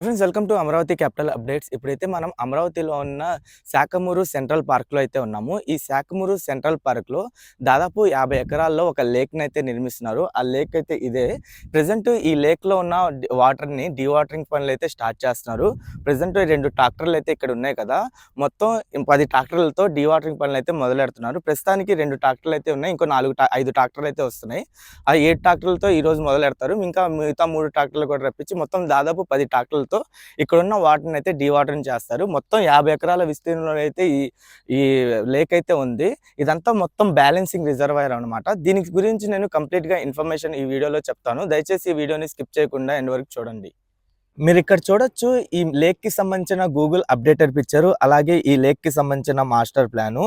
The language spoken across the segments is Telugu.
Friends welcome to Amaravati capital updates. ఇప్పుడైతే మనం అమరావతిలో ఉన్న శాఖమూరు సెంట్రల్ పార్క్లో అయితే ఉన్నాము. ఈ శాఖమూరు సెంట్రల్ పార్క్లో దాదాపు యాభై ఎకరాల్లో ఒక లేక్ని అయితే నిర్మిస్తున్నారు. ఆ లేక్ అయితే ఇదే. ప్రజెంట్ ఈ లేక్లో ఉన్న వాటర్ని డీవాటరింగ్ పనులు అయితే స్టార్ట్ చేస్తున్నారు. ప్రజెంట్ రెండు ట్రాక్టర్లు అయితే ఇక్కడ ఉన్నాయి కదా. మొత్తం పది ట్రాక్టర్లతో డీవాటరింగ్ పనులు అయితే మొదలెడుతున్నారు. ప్రస్తుతానికి రెండు ట్రాక్టర్లు అయితే ఉన్నాయి. ఇంకో నాలుగు ఐదు ట్రాక్టర్లు అయితే వస్తున్నాయి. ఆ ఏడు ట్రాక్టర్లతో ఈ రోజు మొదలెడతారు. ఇంకా మిగతా మూడు ట్రాక్టర్లు కూడా రప్పించి మొత్తం దాదాపు పది ట్రాక్టర్లు ఇక్కడ ఇక్కడున్న వాటర్ని అయితే డీవాటరింగ్ చేస్తారు. మొత్తం యాభై ఎకరాల విస్తీర్ణంలో అయితే ఈ ఈ లేక్ అయితే ఉంది. ఇదంతా మొత్తం బ్యాలెన్సింగ్ రిజర్వాయర్ అన్నమాట. దీని గురించి నేను కంప్లీట్గా ఇన్ఫర్మేషన్ ఈ వీడియోలో చెప్తాను. దయచేసి ఈ వీడియోని స్కిప్ చేయకుండా ఎండ్ వరకు చూడండి. మీరు ఇక్కడ చూడొచ్చు ఈ లేక్కి సంబంధించిన గూగుల్ అప్డేట్ అనిపించారు అలాగే ఈ లేక్కి సంబంధించిన మాస్టర్ ప్లాను.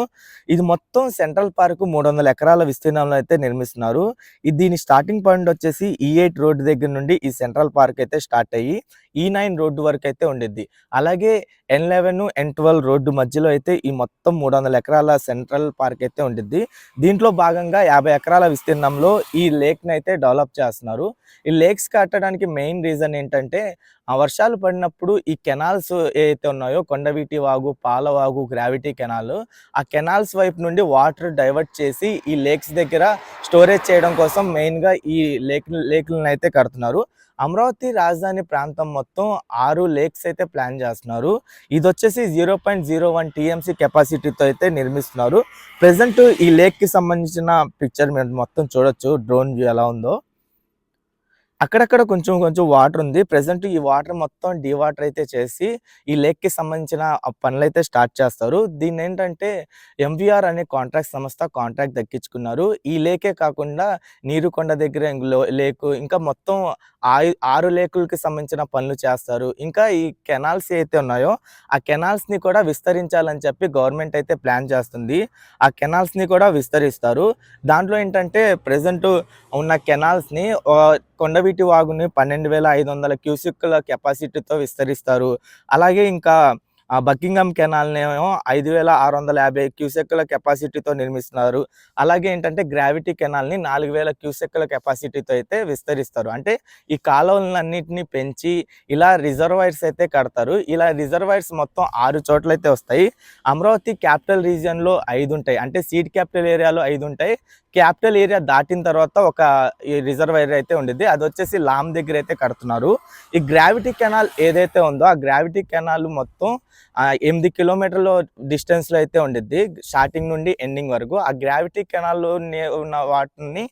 ఇది మొత్తం సెంట్రల్ పార్క్ మూడు వందల ఎకరాల విస్తీర్ణంలో అయితే నిర్మిస్తున్నారు. ఇది దీని స్టార్టింగ్ పాయింట్ వచ్చేసి ఈ ఎయిట్ రోడ్ దగ్గర నుండి ఈ సెంట్రల్ పార్క్ అయితే స్టార్ట్ అయ్యి e ఈ నైన్ రోడ్డు వరకు అయితే ఉండిద్ది. అలాగే N eleven N twelve road మధ్యలో అయితే ఈ మొత్తం మూడు వందల ఎకరాల సెంట్రల్ పార్క్ అయితే ఉంటుంది దీంట్లో భాగంగా యాభై ఎకరాల విస్తీర్ణంలో ఈ లేక్ని అయితే డెవలప్ చేస్తున్నారు. ఈ లేక్స్ కట్టడానికి మెయిన్ రీజన్ ఏంటంటే ఆ వర్షాలు పడినప్పుడు ఈ కెనాల్స్ ఏవైతే ఉన్నాయో కొండవీటి వాగు పాలవాగు గ్రావిటీ కెనాల్ ఆ కెనాల్స్ వైపు నుండి వాటర్ డైవర్ట్ చేసి ఈ లేక్స్ దగ్గర స్టోరేజ్ చేయడం కోసం మెయిన్గా ఈ లేక్ లేక్లను అయితే కడుతున్నారు. అమరావతి రాజధాని ప్రాంతం మొత్తం ఆరు లేక్స్ అయితే ప్లాన్ చేస్తున్నారు. ఇది వచ్చేసి zero point zero one TMC కెపాసిటీతో అయితే నిర్మిస్తున్నారు. ప్రజెంట్ ఈ లేక్కి సంబంధించిన పిక్చర్ మీరు మొత్తం చూడొచ్చు డ్రోన్ వ్యూ ఎలా ఉందో. అక్కడక్కడ కొంచెం కొంచెం వాటర్ ఉంది. ప్రజెంట్ ఈ వాటర్ మొత్తం వాటర్ అయితే చేసి ఈ లేక్కి సంబంధించిన పనులు అయితే స్టార్ట్ చేస్తారు. దీన్ని ఏంటంటే ఎంవిఆర్ అనే కాంట్రాక్ట్ సంస్థ కాంట్రాక్ట్ దక్కించుకున్నారు. ఈ లేకే కాకుండా నీరుకొండ దగ్గర లేకు ఇంకా మొత్తం ఆరు ఆరు లేకులకి సంబంధించిన పనులు చేస్తారు. ఇంకా ఈ కెనాల్స్ అయితే ఉన్నాయో ఆ కెనాల్స్ని కూడా విస్తరించాలని చెప్పి గవర్నమెంట్ అయితే ప్లాన్ చేస్తుంది. ఆ కెనాల్స్ని కూడా విస్తరిస్తారు. దాంట్లో ఏంటంటే ప్రెసెంట్ ఉన్న కెనాల్స్ని కొండవీటి వాగుని పన్నెండు వేల ఐదు వందల క్యూసిక్ల కెపాసిటీతో విస్తరిస్తారు. అలాగే ఇంకా ఆ బకింగం కెనాల్నేమో ఐదు వేల ఆరు వందల యాభై క్యూసెక్ల కెపాసిటీతో నిర్మిస్తున్నారు. అలాగే ఏంటంటే గ్రావిటీ కెనాల్ని నాలుగు వేల క్యూసెక్ల కెపాసిటీతో అయితే విస్తరిస్తారు. అంటే ఈ కాలువలన్నింటినీ పెంచి ఇలా రిజర్వాయర్స్ అయితే కడతారు. ఇలా రిజర్వాయర్స్ మొత్తం ఆరు చోట్ల అయితే వస్తాయి. అమరావతి క్యాపిటల్ రీజియన్లో ఐదు ఉంటాయి అంటే సీడ్ క్యాపిటల్ ఏరియాలో ఐదు ఉంటాయి క్యాపిటల్ ఏరియా దాటిన తర్వాత ఒక ఈ రిజర్వాయర్ అయితే ఉండేది అది వచ్చేసి లామ్ దగ్గర అయితే కడుతున్నారు. ఈ గ్రావిటీ కెనాల్ ఏదైతే ఉందో ఆ గ్రావిటీ కెనాల్ మొత్తం ఎనిమిది కిలోమీటర్ల డిస్టెన్స్లో అయితే ఉండిద్ది. స్టార్టింగ్ నుండి ఎండింగ్ వరకు. ఆ గ్రావిటీ కెనాల్లో ఉన్న వాటిని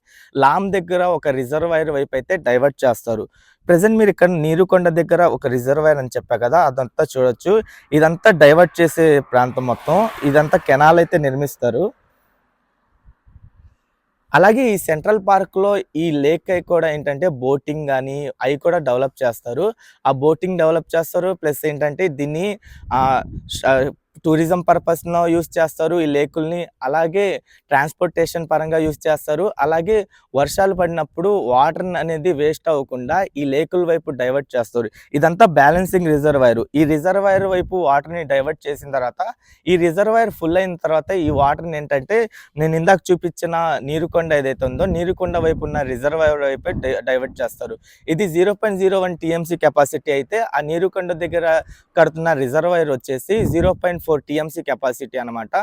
లామ్ దగ్గర ఒక రిజర్వాయర్ వైపు అయితే డైవర్ట్ చేస్తారు. ప్రజెంట్ మీరు ఇక్కడ నీరుకొండ దగ్గర ఒక రిజర్వాయర్ అని చెప్పా కదా అదంతా చూడొచ్చు. ఇదంతా డైవర్ట్ చేసే ప్రాంతం మొత్తం. ఇదంతా కెనాల్ అయితే నిర్మిస్తారు. అలాగే ఈ సెంట్రల్ పార్క్లో ఈ లేక్ అయి కూడా ఏంటంటే బోటింగ్ కానీ అవి కూడా డెవలప్ చేస్తారు. ఆ బోటింగ్ డెవలప్ చేస్తారు. ప్లస్ ఏంటంటే దీన్ని టూరిజం పర్పస్ యూస్ చేస్తారు ఈ లేకుల్ని అలాగే ట్రాన్స్పోర్టేషన్ పరంగా యూస్ చేస్తారు. అలాగే వర్షాలు పడినప్పుడు వాటర్ అనేది వేస్ట్ అవ్వకుండా ఈ లేకుల వైపు డైవర్ట్ చేస్తారు. ఇదంతా బ్యాలెన్సింగ్ రిజర్వాయర్ ఈ రిజర్వాయర్ వైపు వాటర్ని డైవర్ట్ చేసిన తర్వాత ఈ రిజర్వాయర్ ఫుల్ అయిన తర్వాత ఈ వాటర్ ఏంటంటే నేను ఇందాక చూపించిన నీరుకొండ ఏదైతే ఉందో నీరుకొండ వైపు ఉన్న రిజర్వాయర్ వైపు డైవర్ట్ చేస్తారు. ఇది zero point zero one TMC capacity అయితే ఆ నీరుకొండ దగ్గర కడుతున్న రిజర్వాయర్ వచ్చేసి zero point four TMC capacity అనమాట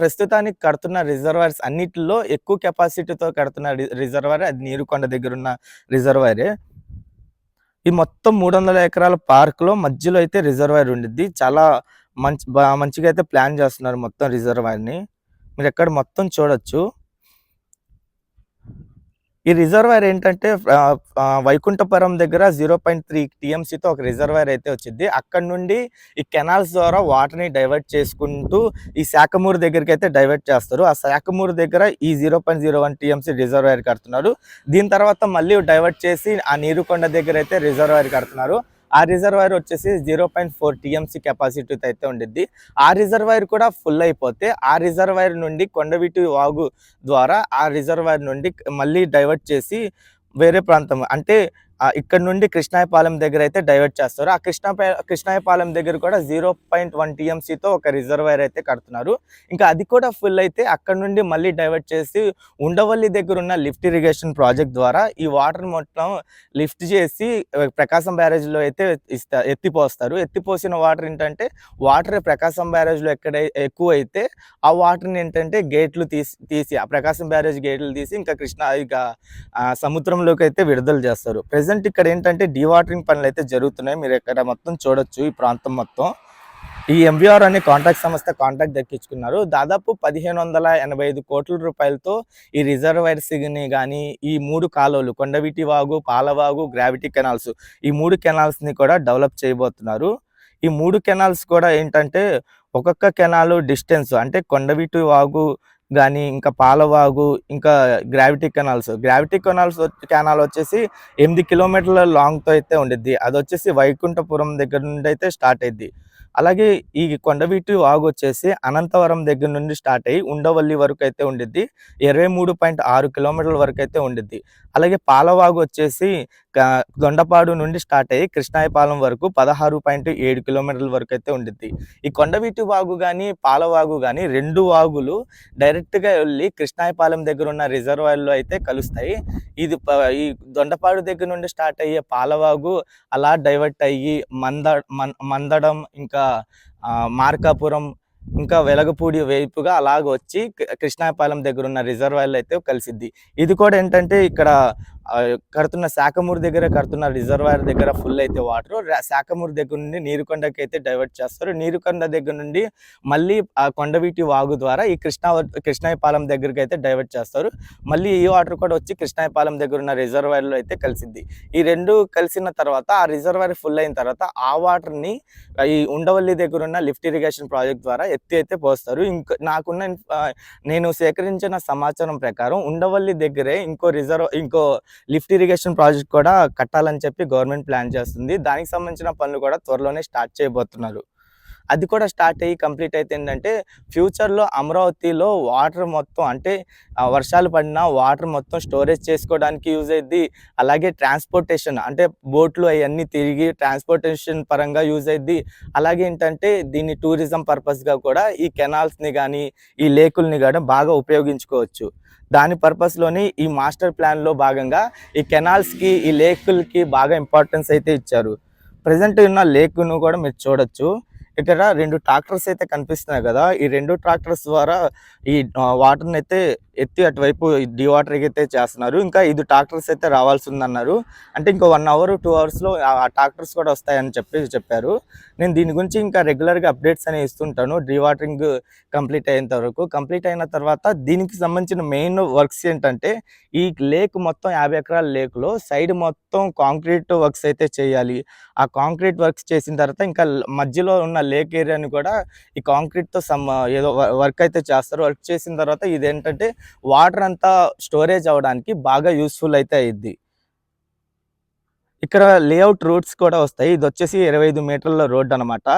ప్రస్తుతానికి కడుతున్న రిజర్వర్స్ అన్నిటిలో ఎక్కువ కెపాసిటీతో కడుతున్న రిజర్వర్ అది నీరుకొండ దగ్గర ఉన్న రిజర్వరే ఈ మొత్తం మూడు వందల ఎకరాల పార్క్లో మధ్యలో అయితే రిజర్వాయర్ ఉండిద్ది. చాలా మంచి మంచిగా అయితే ప్లాన్ చేస్తున్నారు మొత్తం రిజర్వాయర్ని మీరు ఎక్కడ మొత్తం చూడొచ్చు. ఈ రిజర్వాయర్ ఏంటంటే వైకుంఠపురం దగ్గర జీరో పాయింట్ త్రీ టీఎంసీతో ఒక రిజర్వాయర్ అయితే వచ్చింది. అక్కడ నుండి ఈ కెనాల్స్ ద్వారా వాటర్ని డైవర్ట్ చేసుకుంటూ ఈ శాఖమూరు దగ్గరికి అయితే డైవర్ట్ చేస్తారు. ఆ శాఖమూరు దగ్గర ఈ zero point zero one TMC reservoir కడుతున్నారు. దీని తర్వాత మళ్ళీ డైవర్ట్ చేసి ఆ నీరుకొండ దగ్గర అయితే రిజర్వాయర్ కడుతున్నారు. ఆ రిజర్వాయర్ వచ్చేసి జీరో పాయింట్ ఫోర్ టీఎంసీ కెపాసిటీతో అయితే ఉండిద్ది. ఆ రిజర్వాయర్ కూడా ఫుల్ అయిపోతే ఆ రిజర్వాయర్ నుండి కొండవీటి వాగు ద్వారా ఆ రిజర్వాయర్ నుండి మళ్ళీ డైవర్ట్ చేసి వేరే ప్రాంతం. అంటే ఇక్కడ నుండి కృష్ణాయపాలెం దగ్గర అయితే డైవర్ట్ చేస్తారు. ఆ కృష్ణా కృష్ణాయపాలెం దగ్గర కూడా జీరో పాయింట్ వన్ టీఎంసీతో ఒక రిజర్వాయర్ అయితే కడుతున్నారు. ఇంకా అది కూడా ఫుల్ అయితే అక్కడ నుండి మళ్ళీ డైవర్ట్ చేసి ఉండవల్లి దగ్గర ఉన్న లిఫ్ట్ ఇరిగేషన్ ప్రాజెక్ట్ ద్వారా ఈ వాటర్ మొత్తం లిఫ్ట్ చేసి ప్రకాశం బ్యారేజ్లో అయితే ఇస్తా ఎత్తిపోస్తారు. ఎత్తిపోసిన వాటర్ ఏంటంటే వాటర్ ప్రకాశం బ్యారేజ్లో ఎక్కడ ఎక్కువ అయితే ఆ వాటర్ని ఏంటంటే గేట్లు తీసి తీసి ఆ ప్రకాశం బ్యారేజ్ గేట్లు తీసి ఇంకా కృష్ణ ఇక సముద్రంలోకి అయితే విడుదల చేస్తారు. ప్రజెంట్ ఇక్కడ ఏంటంటే డీవాటరింగ్ పనులు అయితే జరుగుతున్నాయి. మీరు ఇక్కడ మొత్తం చూడొచ్చు ఈ ప్రాంతం మొత్తం. ఈ ఎంవీఆర్ అనే కాంట్రాక్ట్ సంస్థ కాంట్రాక్ట్ దక్కించుకున్నారు. దాదాపు పదిహేను వందల ఎనభై ఐదు కోట్ల రూపాయలతో ఈ రిజర్వైర్స్ని కానీ ఈ మూడు కాలువలు కొండవీటి వాగు పాలవాగు గ్రావిటీ కెనాల్స్ ఈ మూడు కెనాల్స్ని కూడా డెవలప్ చేయబోతున్నారు. ఈ మూడు కెనాల్స్ కూడా ఏంటంటే ఒక్కొక్క కెనాల్ డిస్టెన్స్ అంటే కొండవీటి వాగు కానీ ఇంకా పాలవాగు ఇంకా gravity canals. Gravity canals canal వచ్చేసి ఎనిమిది కిలోమీటర్ల లాంగ్తో అయితే ఉండిద్ది. అది వచ్చేసి వైకుంఠపురం దగ్గర నుండి అయితే స్టార్ట్ అయింది అలాగే ఈ కొండవీటి వాగు వచ్చేసి అనంతవరం దగ్గర నుండి స్టార్ట్ అయ్యి ఉండవల్లి వరకు అయితే ఉండిద్ది. ఇరవై మూడు పాయింట్ ఆరు కిలోమీటర్ల వరకు అయితే ఉండిద్ది. అలాగే పాలవాగు వచ్చేసి దొండపాడు నుండి స్టార్ట్ అయ్యి కృష్ణాయపాలెం వరకు పదహారు పాయింట్ ఏడు కిలోమీటర్ల వరకు అయితే ఉండిద్ది. ఈ కొండవీటి వాగు కానీ పాలవాగు కానీ రెండు వాగులు డైరెక్ట్గా వెళ్ళి కృష్ణాయపాలెం దగ్గర ఉన్న రిజర్వాయర్లో అయితే కలుస్తాయి. ఇది ప- ఈ దొండపాడు దగ్గర నుండి స్టార్ట్ అయ్యే పాలవాగు అలా డైవర్ట్ అయ్యి మంద మన్- మందడం ఇంకా మార్కాపురం ఇంకా వెలగపూడి వైపుగా అలాగ వచ్చి కృష్ణాపాలెం దగ్గర ఉన్న రిజర్వాయర్లు అయితే కలిసిద్ది. ఇది కూడా ఏంటంటే ఇక్కడ కడుతున్న శాఖమూరు దగ్గర కడుతున్న రిజర్వాయర్ దగ్గర ఫుల్ అయితే వాటర్ శాఖమూరు దగ్గర నుండి నీరుకొండకి అయితే డైవర్ట్ చేస్తారు. నీరుకొండ దగ్గర నుండి మళ్ళీ ఆ కొండవీటి వాగు ద్వారా ఈ కృష్ణా కృష్ణాయపాలెం దగ్గరికి అయితే డైవర్ట్ చేస్తారు. మళ్ళీ ఈ వాటర్ కూడా వచ్చి కృష్ణాయపాలెం దగ్గర ఉన్న రిజర్వాయర్లో అయితే కలిసింది ఈ రెండు కలిసిన తర్వాత ఆ రిజర్వాయర్ ఫుల్ అయిన తర్వాత ఆ వాటర్ని ఈ ఉండవల్లి దగ్గర ఉన్న లిఫ్ట్ ఇరిగేషన్ ప్రాజెక్ట్ ద్వారా ఎత్తి అయితే పోస్తారు. ఇంకో నాకున్న నేను సేకరించిన సమాచారం ప్రకారం ఉండవల్లి దగ్గరే ఇంకో రిజర్వ్ ఇంకో లిఫ్ట్ ఇరిగేషన్ ప్రాజెక్ట్ కూడా కట్టాలని చెప్పి గవర్నమెంట్ ప్లాన్ చేస్తుంది. దానికి సంబంధించిన పనులు కూడా త్వరలోనే స్టార్ట్ చేయబోతున్నారు. అది కూడా స్టార్ట్ అయ్యి కంప్లీట్ అయితే ఏంటంటే ఫ్యూచర్లో అమరావతిలో వాటర్ మొత్తం అంటే వర్షాలు పడినా వాటర్ మొత్తం స్టోరేజ్ చేసుకోవడానికి యూజ్ అయ్యింది అలాగే ట్రాన్స్పోర్టేషన్ అంటే బోట్లు అవన్నీ తిరిగి ట్రాన్స్పోర్టేషన్ పరంగా యూజ్ అయ్యింది అలాగే ఏంటంటే దీన్ని టూరిజం పర్పస్గా కూడా ఈ కెనాల్స్ని కానీ ఈ లేకుల్ని కానీ బాగా ఉపయోగించుకోవచ్చు. దాని పర్పస్లోని ఈ మాస్టర్ ప్లాన్లో భాగంగా ఈ కెనాల్స్కి ఈ లేకులకి బాగా ఇంపార్టెన్స్ అయితే ఇచ్చారు. ప్రజెంట్ ఉన్న లేకును కూడా మీరు చూడొచ్చు. ఇక్కడ రెండు ట్రాక్టర్స్ అయితే కనిపిస్తున్నాయి కదా. ఈ రెండు ట్రాక్టర్స్ ద్వారా ఈ వాటర్ని అయితే ఎత్తి అటువైపు డివాటరింగ్ అయితే చేస్తున్నారు. ఇంకా ఇది ట్రాక్టర్స్ అయితే రావాల్సి ఉందన్నారు అంటే ఇంకో వన్ అవర్ టూ అవర్స్లో ఆ ట్రాక్టర్స్ కూడా వస్తాయని చెప్పి చెప్పారు. నేను దీని గురించి ఇంకా రెగ్యులర్గా అప్డేట్స్ అనేవి ఇస్తుంటాను. డివాటరింగ్ కంప్లీట్ అయ్యేంత వరకు. కంప్లీట్ అయిన తర్వాత దీనికి సంబంధించిన మెయిన్ వర్క్స్ ఏంటంటే ఈ లేక్ మొత్తం యాభై ఎకరాల లేక్లో సైడ్ మొత్తం కాంక్రీట్ వర్క్స్ అయితే చేయాలి. ఆ కాంక్రీట్ వర్క్స్ చేసిన తర్వాత ఇంకా మధ్యలో ఉన్న లేక్ ఏరియాని కూడా ఈ కాంక్రీట్తో సమ్ ఏదో వర్క్ అయితే చేస్తారు. వర్క్ చేసిన తర్వాత ఇదేంటంటే వాటర్ అంతా స్టోరేజ్ అవ్వడానికి బాగా యూస్ఫుల్ అయితే అయ్యిద్ది ఇక్కడ లేఅవుట్ రూట్స్ కూడా వస్తాయి. ఇది వచ్చేసి ఇరవై ఐదు మీటర్ల రోడ్ అనమాట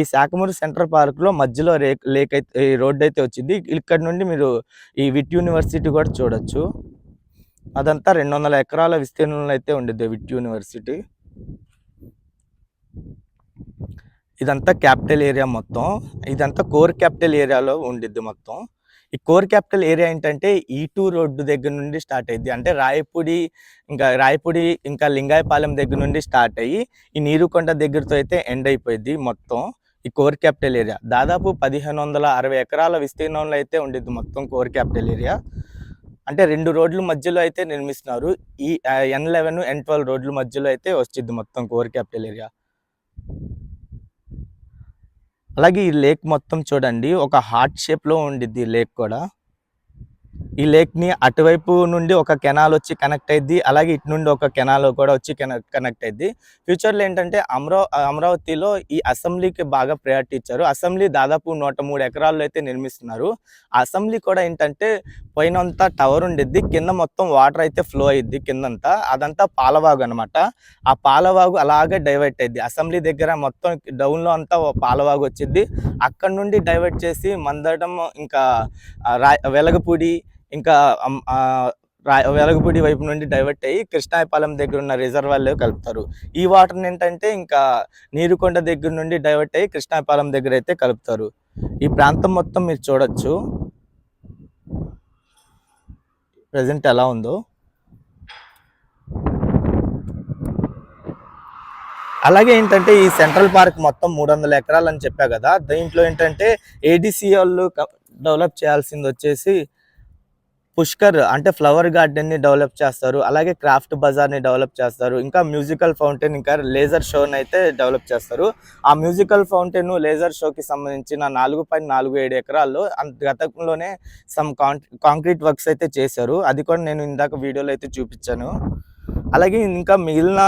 ఈ శాఖమూరు సెంట్రల్ పార్క్లో మధ్యలో రేక్ లేక్ అయితే ఈ రోడ్ అయితే వచ్చింది. ఇక్కడ నుండి మీరు ఈ విట్ యూనివర్సిటీ కూడా చూడొచ్చు. అదంతా రెండు వందల ఎకరాల విస్తీర్ణంలో అయితే ఉండిద్ది విట్ యూనివర్సిటీ. ఇదంతా క్యాపిటల్ ఏరియా మొత్తం. ఇదంతా కోర్ క్యాపిటల్ ఏరియాలో ఉండిద్ది మొత్తం. ఈ కోర్ క్యాపిటల్ ఏరియా ఏంటంటే ఈ టూ రోడ్డు దగ్గర నుండి స్టార్ట్ అయ్యింది అంటే రాయపూడి ఇంకా రాయపూడి ఇంకా లింగాయపాలెం దగ్గర నుండి స్టార్ట్ అయ్యి ఈ నీరుకొండ దగ్గరతో అయితే ఎండ్ అయిపోయింది మొత్తం ఈ కోర్ క్యాపిటల్ ఏరియా. దాదాపు పదిహేను వందల అరవై ఎకరాల విస్తీర్ణంలో అయితే ఉండేది మొత్తం కోర్ క్యాపిటల్ ఏరియా. అంటే రెండు రోడ్ల మధ్యలో అయితే నిర్మిస్తున్నారు. ఈ ఎన్ లెవెన్ ఎన్ ట్వెల్వ్ రోడ్ల మధ్యలో అయితే వచ్చింది మొత్తం కోర్ క్యాపిటల్ ఏరియా. అలాగే ఈ లేక్ మొత్తం చూడండి ఒక హార్ట్ షేప్లో ఉండిద్ది ఈ లేక్ కూడా. ఈ లేక్ని అటువైపు నుండి ఒక కెనాల్ వచ్చి కనెక్ట్ అయింది అలాగే ఇటు నుండి ఒక కెనాల్ కూడా వచ్చి కనెక్ట్ అయింది ఫ్యూచర్లో ఏంటంటే అమరా అమరావతిలో ఈ అసెంబ్లీకి బాగా ప్రయారిటీ ఇచ్చారు. అసెంబ్లీ దాదాపు నూట మూడు ఎకరాల్లో అయితే నిర్మిస్తున్నారు. అసెంబ్లీ కూడా ఏంటంటే పైనంతా టవర్ ఉండిద్ది కింద మొత్తం వాటర్ అయితే ఫ్లో అయ్యిద్ది కిందంతా. అదంతా పాలవాగు అనమాట ఆ పాలవాగు అలాగే డైవర్ట్ అయ్యింది అసెంబ్లీ దగ్గర మొత్తం డౌన్లో అంతా పాలవాగు వచ్చింది అక్కడ నుండి డైవర్ట్ చేసి మందడం ఇంకా రా వెలగపూడి ఇంకా వెలగపూడి వైపు నుండి డైవర్ట్ అయ్యి కృష్ణాయపాలెం దగ్గర ఉన్న రిజర్వాయర్లో కలుపుతారు. ఈ వాటర్ ఏంటంటే ఇంకా నీరుకొండ దగ్గర నుండి డైవర్ట్ అయ్యి కృష్ణాయపాలెం దగ్గర అయితే కలుపుతారు. ఈ ప్రాంతం మొత్తం మీరు చూడొచ్చు. ప్రజెంట్ ఎలా ఉందో. అలాగే ఏంటంటే ఈ సెంట్రల్ పార్క్ మొత్తం మూడు వందల ఎకరాలు అని చెప్పా కదా. దీంట్లో ఏంటంటే ఏడీసీ వాళ్ళు డెవలప్ చేయాల్సింది వచ్చేసి పుష్కర్ అంటే ఫ్లవర్ గార్డెన్ని డెవలప్ చేస్తారు అలాగే క్రాఫ్ట్ బజార్ని డెవలప్ చేస్తారు ఇంకా మ్యూజికల్ ఫౌంటైన్ ఇంకా లేజర్ షోని అయితే డెవలప్ చేస్తారు. ఆ మ్యూజికల్ ఫౌంటైన్ లేజర్ షోకి సంబంధించిన నాలుగు పాయింట్ నాలుగు ఏడు ఎకరాల్లో గతంలోనే సమ్ కాంక్రీట్ వర్క్స్ అయితే చేశారు. అది కూడా నేను ఇందాక వీడియోలో అయితే చూపించాను. అలాగే ఇంకా మిగిలిన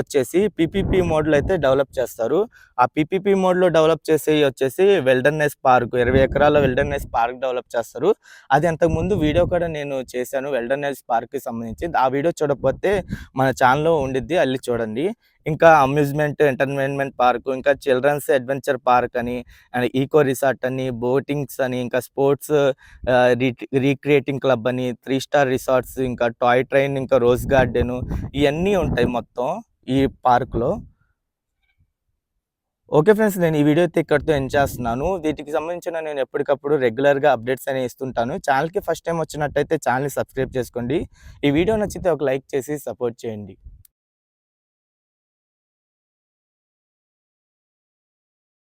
వచ్చేసి పీపీపీ మోడ్లో అయితే డెవలప్ చేస్తారు. ఆ పీపీపీ మోడ్లో డెవలప్ చేసి వచ్చేసి వెల్డర్నెస్ పార్క్ ఇరవై ఎకరాల వెల్డర్నెస్ పార్క్ డెవలప్ చేస్తారు. అది అంతకుముందు వీడియో కూడా నేను చేశాను వెల్డర్నెస్ పార్క్కి సంబంధించి. ఆ వీడియో చూడకపోతే మన ఛానల్లో ఉండిద్ది అల్లి చూడండి. ఇంకా అమ్యూజ్మెంట్ ఎంటర్టైన్మెంట్ పార్క్ ఇంకా చిల్డ్రన్స్ అడ్వెంచర్ పార్క్ అని అండ్ ఈకో రిసార్ట్ అని బోటింగ్స్ అని ఇంకా స్పోర్ట్స్ రీక్రియేటింగ్ క్లబ్ అని త్రీ స్టార్ రిసార్ట్స్ ఇంకా టాయ్ ట్రైన్ ఇంకా రోజ్ గార్డెన్ ఇవన్నీ ఉంటాయి మొత్తం ఈ పార్క్లో. ఓకే ఫ్రెండ్స్ నేను ఈ వీడియో అయితే ఇక్కడితో ఎండ్ చేస్తున్నాను. వీటికి సంబంధించిన నేను ఎప్పటికప్పుడు రెగ్యులర్గా అప్డేట్స్ అనేవి ఇస్తుంటాను. ఛానల్కి ఫస్ట్ టైం వచ్చినట్టయితే ఛానల్ని సబ్స్క్రైబ్ చేసుకోండి. ఈ వీడియో నచ్చితే ఒక లైక్ చేసి సపోర్ట్ చేయండి.